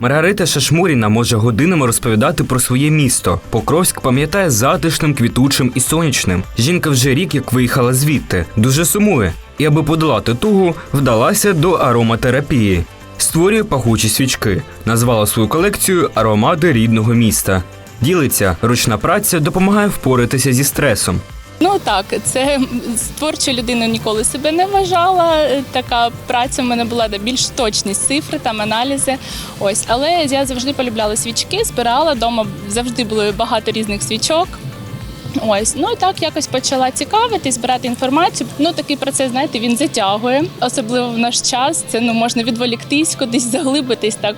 Маргарита Шашмуріна може годинами розповідати про своє місто. Покровськ пам'ятає затишним, квітучим і сонячним. Жінка вже рік як виїхала звідти, дуже сумує. І аби подолати тугу, вдалася до ароматерапії. Створює пахучі свічки, назвала свою колекцію аромати рідного міста. Ділиться, ручна праця допомагає впоратися зі стресом. Ну так, це з творчою людиною ніколи себе не вважала. Така праця в мене була де більш точність цифри, там аналізи. Ось, але я завжди полюбляла свічки, збирала вдома завжди було багато різних свічок. Ось, ну і так якось почала цікавитись, збирати інформацію. Ну такий процес, знаєте, він затягує, особливо в наш час. Це ну можна відволіктись, кудись заглибитись, так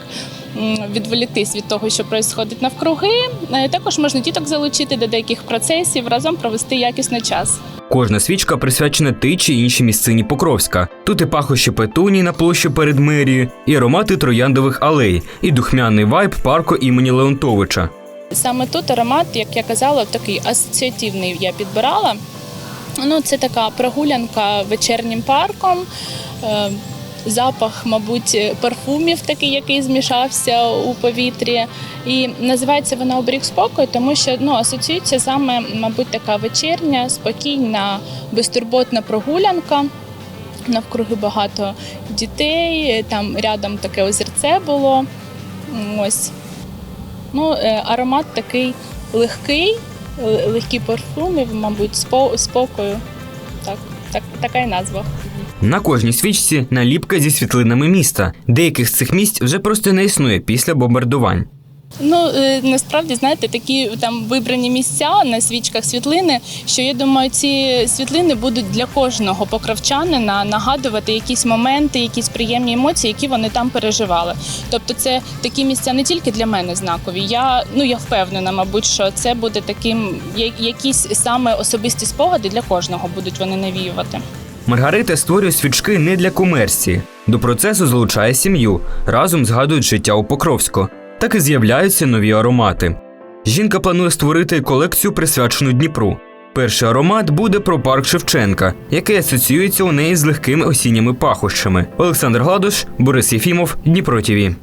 відволіктись від того, що відбувається навкруги. Е, Також можна діток залучити до деяких процесів, разом провести якісний час. Кожна свічка присвячена тій чи іншій місцині Покровська. Тут і пахощі петуній на площі перед мерією, і аромати трояндових алей, і духмяний вайб парку імені Леонтовича. Саме тут аромат, як я казала, такий асоціативний я підбирала. Ну, це така прогулянка вечірнім парком. Е, Запах, мабуть, парфумів такий, який змішався у повітрі. І називається вона обрік спокою, тому що ну, асоціюється саме, мабуть, така вечірня, спокійна, безтурботна прогулянка. Навкруги багато дітей, там рядом таке озерце було. Ось. Ну, е, аромат такий легкий, л- легкі парфуми, мабуть, спокою. Так, так, така й назва. На кожній свічці наліпка зі світлинами міста. Деяких з цих місць вже просто не існує після бомбардувань. Ну е, насправді знаєте, такі там вибрані місця на свічках світлини. Що я думаю, ці світлини будуть для кожного покровчанина нагадувати якісь моменти, якісь приємні емоції, які вони там переживали. Тобто, це такі місця не тільки для мене знакові. Я ну я впевнена, мабуть, що це буде таким, якісь саме особисті спогади для кожного будуть вони навіювати. Маргарита створює свічки не для комерції. До процесу залучає сім'ю, разом згадують життя у Покровську. Так і з'являються нові аромати. Жінка планує створити колекцію, присвячену Дніпру. Перший аромат буде про парк Шевченка, який асоціюється у неї з легкими осінніми пахощами. Олександр Гладуш, Борис Єфімов, Дніпро ТІВІ.